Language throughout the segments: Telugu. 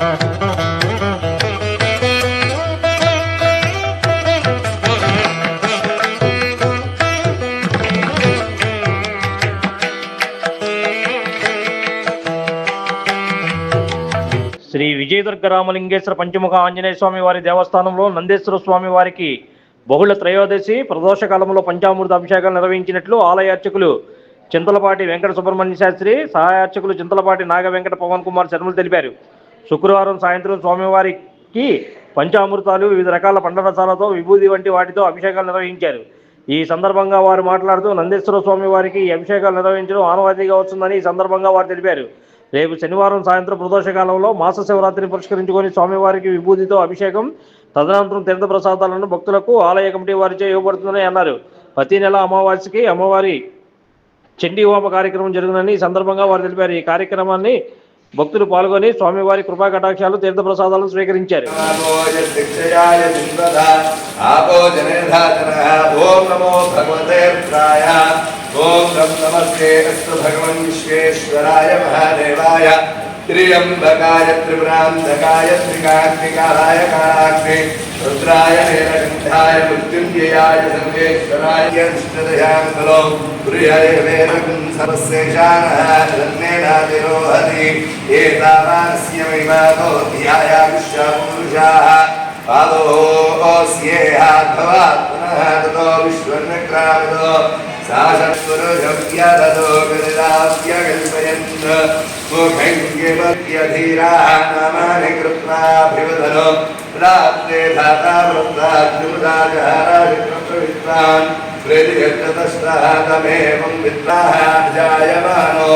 శ్రీ విజయదుర్గ రామలింగేశ్వర పంచముఖ ఆంజనేయ స్వామి వారి దేవస్థానంలో నందేశ్వర స్వామి వారికి బహుళ త్రయోదశి ప్రదోష కాలంలో పంచామృత అభిషేకాలు నిర్వహించినట్లు ఆలయ అర్చకులు చింతలపాటి వెంకట సుబ్రహ్మణ్య శాస్త్రి సహాయార్చకులు చింతలపాటి నాగ వెంకట పవన్ కుమార్ శర్మలు తెలిపారు. శుక్రవారం సాయంత్రం స్వామివారికి పంచామృతాలు వివిధ రకాల పండ్ల రసాలతో విభూది వంటి వాటితో అభిషేకాలు నిర్వహించారు. ఈ సందర్భంగా వారు మాట్లాడుతూ నందేశ్వర స్వామి వారికి ఈ అభిషేకాలు నిర్వహించడం ఆనవాయితీగా వస్తుందని ఈ సందర్భంగా వారు తెలిపారు. రేపు శనివారం సాయంత్రం ప్రదోషకాలంలో మాస శివరాత్రిని పురస్కరించుకొని స్వామివారికి విభూతితో అభిషేకం తదనంతరం తీర్థ ప్రసాదాలను భక్తులకు ఆలయ కమిటీ వారిచే ఇవ్వబడుతుందని అన్నారు. ప్రతి నెల అమావాస్యకి అమ్మవారి చండీ హోమ కార్యక్రమం జరుగునని ఈ సందర్భంగా వారు తెలిపారు. ఈ కార్యక్రమాన్ని భక్తులు పాల్గొని స్వామివారి కృపా కటాక్షాలు తీర్థ ప్రసాదాలను స్వీకరించారు ఓం నమస్తే భగవన్ విశ్వేశ్వరాయ మహాదేవాయ. त्र्यम्बकाय त्रिपुरान्तकाय त्रिकाग्निकालाय कालाग्ने रुद्राय हेरकण्ठाय मृत्युञ्जयाय सर्वेश्वराय अष्टदयाङ्गलो प्रियय वेदकं सर्वशेषाणः धन्येनातिरोहति एतावास्य विवादो ध्याया विश्वपुरुषाः पादोः स्येहाद्भवात् पुनः ततो विश्वन्नक्रामितो కల్పయన్ ముఖంగిమత్యధీరాः నామాని కృత్వాభివదనో రాత్రే ధాతా వృత్తాద్యుమదాజహారాజకృత్వాన్ ప్రతియత్తతస్తः తమేవం విద్వాः జాయమానో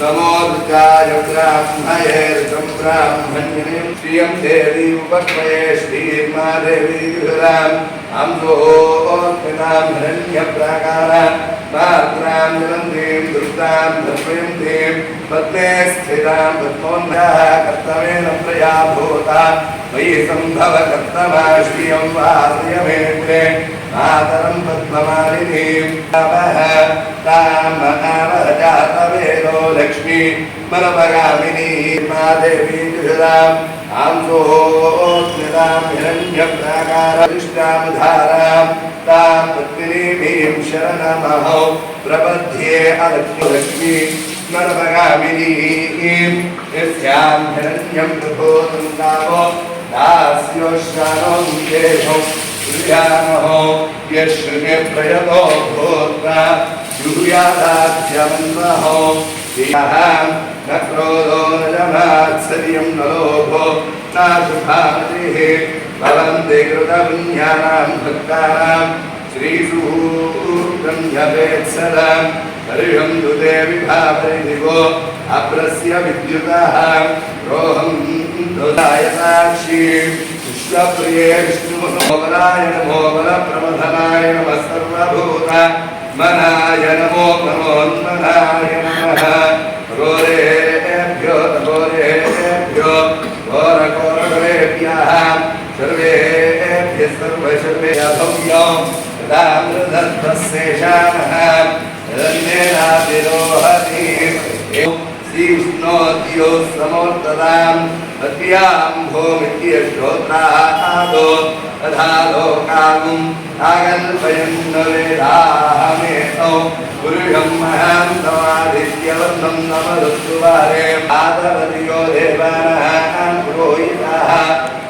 नमोद्गाय ब्राह्मयेर्गं ब्राह्मणिनीं श्रियं देवी उपस्मये श्रीमा देवी विहराम् अम्बोऽस्मिनां हिरण्यप्राकारान् मात्रां निरन्तीं दुर्गां धर्मयन्तीं पत्ने स्थिरां पद्मोन्नः कर्तव्येन प्रया भूता मयि सम्भव कर्तवा श्रियं वासयमेत्रे मातरं पद्ममालिनीं तां महावजातवे लक्ष्मी मनपरामिनी मा देवी त्रिषदाम् आंसोऽस्मितां हिरण्यप्राकारविश्रामधाराम् भीम पत्मिनीं शरणमहौ प्रबध्ये अलक्ष्मी लक्ष्मी मरमरामिनी इम इस्याम हिरण्यं प्रभोतं नामो दास्योश्रावं केशौ श्रियामहो यश्रुमे प्रयतो भोक्ता युयादाभ्यमन्वहो न क्रोधो न मात्सर्यं न लोभो भवन्ति कृतपुण्यानां भक्तानां श्रीसूब्रह्मवेत्सदा हरिहं दुते विभावरिदिवो अप्रस्य विद्युतः, रोहं दोदायताक्षी विश्वप्रिये विष्णुमनोबलाय नमो बलप्रमथनाय नमः सर्वभूता రోహం దుదాయ సాక్షి విశ్వప్రియే విష్ణుమోగలాయ నమో బలప్రమథనాయ నమ సర్వభూత మనాయ నమో నమోన్మనాయ श्रीविष्णो धियो समोत्तदाम् अद्याम्भोमित्य श्रोत्रादो तथा लोकाम् आगल्पयम् न वेदाहमेतौ पुरुषम् महाम् समाधित्यवन्नम् नमदुवारे पादपतियो देवानाम् पुरोहिताः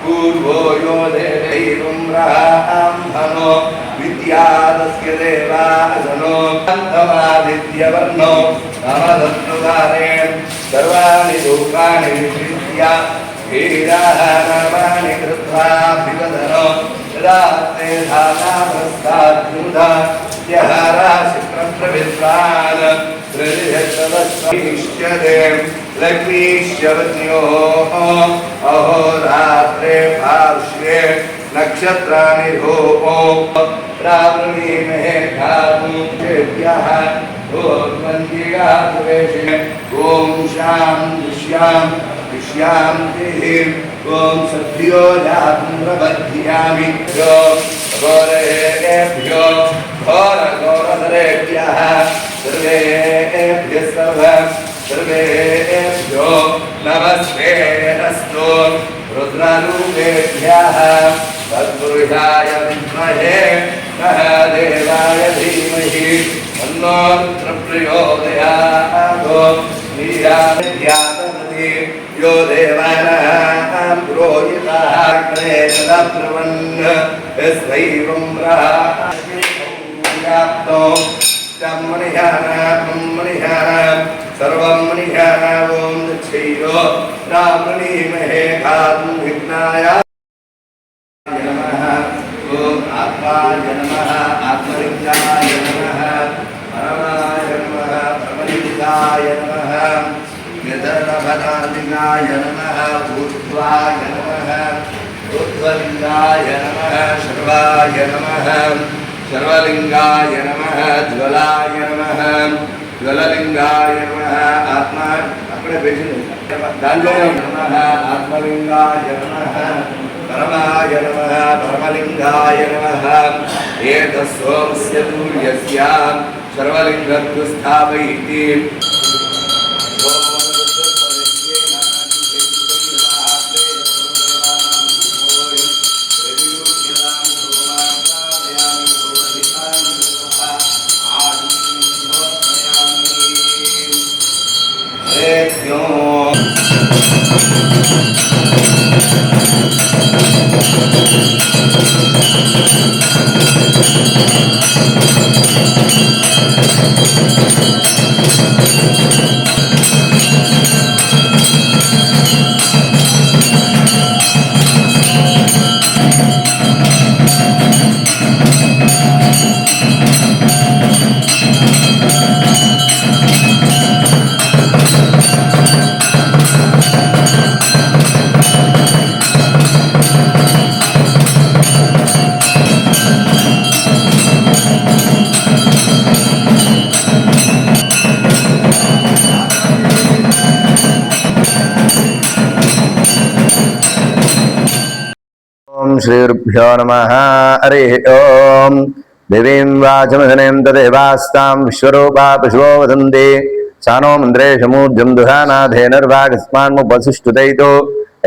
पूर्वो यो देवैरुम्राम्भनो विद्या तस्य देवासनो अन्तमादित्यवर्णो नमदत्सुधारेण सर्वाणि लोकानि विशिष्य वीरानामानि कृत्वा विवदनो। यदास्ते धानामस्ताद्युधा अहोरात्रे भाष्ये नक्षत्राणि धूपो प्रावृणीमहे धातुः ॐ शां दुष्यां दुष्यान्तिः ॐ सद्यो जातं प्रबध्यामि भ्यो घोरेभ्यो सर्वेभ्यः सर्व, सर्वेभ्यो नमस्ते अस्तु रुद्ररूपेभ्यः। तत्पुरुषाय विद्महे धीमहि। तन्नो रुद्रप्रचोदयात् नीयादति यो देवानां पुरोहितः अग्ने तदब्रवन् यस्वैवं व्याप्तो सर्वं मणिहार ॐ दक्षैरो रामणीमहे खातुं विघ्नाय नमः ॐ आत्माय परमलिङ्गाय नमः निधनभदालिङ्गाय नमः भूत्वाय नमः ऊर्ध्वलिङ्गाय नमः सर्वाय नमः सर्वलिङ्गाय नमः ज्वलाय नमः ज्वललिङ्गाय नमः आत्मा अपने बेटी दांडो नमः आत्मलिङ्गाय नमः परमाय नमः परमलिङ्गाय नमः एतस्सोमस्य सूर्यस्य सर्वलिङ्गत्व सर्वलिङ्गत्वस्थापयति ఓం శ్రీరుభ్యో నమ హరి ఓం దేవీం వాచమధనేం తదేవాస్తాం విశ్వరూపా పశువో వదంతి సానో మంద్రేషమూర్జం దుహానాధేనర్వాగస్మాన్ముపసిష్ఠుతైతో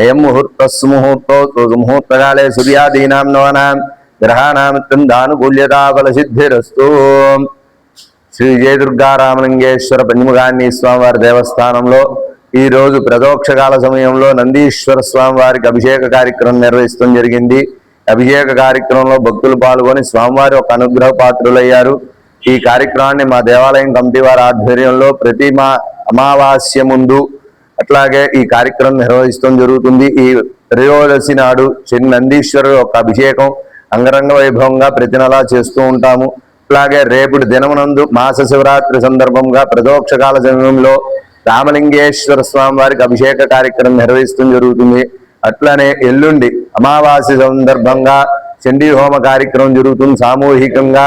అయం ముహూర్తస్సు ముహూర్తో ముహూర్తకాలే సూర్యాదీనాం నవనాం గ్రహానామిత్యందానుకూల్యతాఫలసిద్ధిరస్తు శ్రీ జయదుర్గారామలింగేశ్వర పంచముఖాన్ని స్వామివారి దేవస్థానంలో ఈ రోజు ప్రదోక్షకాల సమయంలో నందీశ్వర స్వామి వారికి అభిషేక కార్యక్రమం నిర్వహించడం జరిగింది. అభిషేక కార్యక్రమంలో భక్తులు పాల్గొని స్వామివారి ఒక అనుగ్రహ పాత్రులయ్యారు. ఈ కార్యక్రమాన్ని మా దేవాలయం కమిటీ వారి ఆధ్వర్యంలో ప్రతి మా అమావాస్య ముందు అట్లాగే ఈ కార్యక్రమం నిర్వహించడం జరుగుతుంది. ఈ త్రయోదశి నాడు చిన్న నందీశ్వరుడు యొక్క అభిషేకం అంగరంగ వైభవంగా ప్రతి నెలా చేస్తూ ఉంటాము. అట్లాగే రేపుడు దినమునందు మాస శివరాత్రి సందర్భంగా ప్రదోక్షకాల సమయంలో రామలింగేశ్వర స్వామి వారికి అభిషేక కార్యక్రమం నిర్వహిస్తూ జరుగుతుంది. అట్లనే ఎల్లుండి అమావాస్య సందర్భంగా చండీ హోమ కార్యక్రమం జరుగుతుంది. సామూహికంగా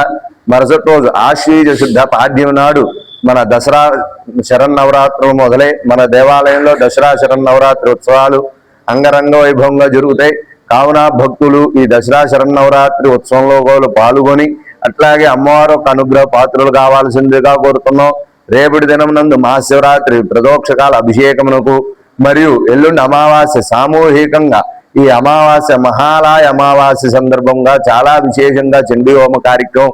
మరుసటి రోజు ఆశ్వీజ శుద్ధ పాడ్యం నాడు మన దసరా శరన్నవరాత్రులు మొదలై మన దేవాలయంలో దసరా శరన్నవరాత్రి ఉత్సవాలు అంగరంగ వైభవంగా జరుగుతాయి. కావున భక్తులు ఈ దసరా శరన్నవరాత్రి ఉత్సవంలో కూడా పాల్గొని అట్లాగే అమ్మవారు ఒక అనుగ్రహ పాత్రలు కావాల్సిందిగా కోరుతున్నాం. రేపటి దినం నందు మహాశివరాత్రి ప్రదోక్షకాల అభిషేకమునకు మరియు ఎల్లుండి అమావాస్య సామూహికంగా ఈ అమావాస్య మహాలయ అమావాస్య సందర్భంగా చాలా విశేషంగా చండీ హోమ కార్యక్రమం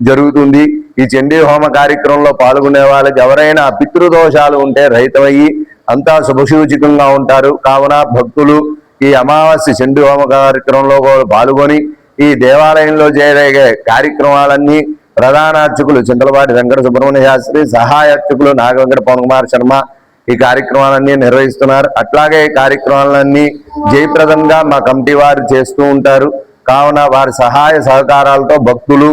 జరుగుతుంది. ఈ చండీ హోమ కార్యక్రమంలో పాల్గొనే వాళ్ళకి ఎవరైనా పితృదోషాలు ఉంటే రహితమయ్యి అంతా శుభసూచికంగా ఉంటారు. కావున భక్తులు ఈ అమావాస్య చండీ హోమ కార్యక్రమంలో కూడా పాల్గొని ఈ దేవాలయంలో జరిగే కార్యక్రమాలన్నీ ప్రధాన అర్చకులు చింతలపాటి వెంకట సుబ్రహ్మణ్య శాస్త్రి సహాయ అర్చకులు నాగవెంకట పవన్ కుమార్ శర్మ ఈ కార్యక్రమాలన్నీ నిర్వహిస్తున్నారు. అట్లాగే ఈ కార్యక్రమాలన్నీ జయప్రదంగా మా కమిటీ వారు చేస్తూ ఉంటారు. కావున వారి సహాయ సహకారాలతో భక్తులు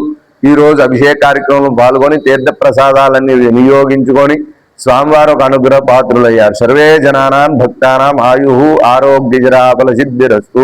ఈరోజు అభిషేక కార్యక్రమంలో పాల్గొని తీర్థప్రసాదాలన్నీ వినియోగించుకొని స్వామివారు ఒక అనుగ్రహ పాత్రులయ్యారు సర్వే జనానాం భక్తానాం ఆయు ఆరోగ్యజరాఫల సిద్ధిరస్తూ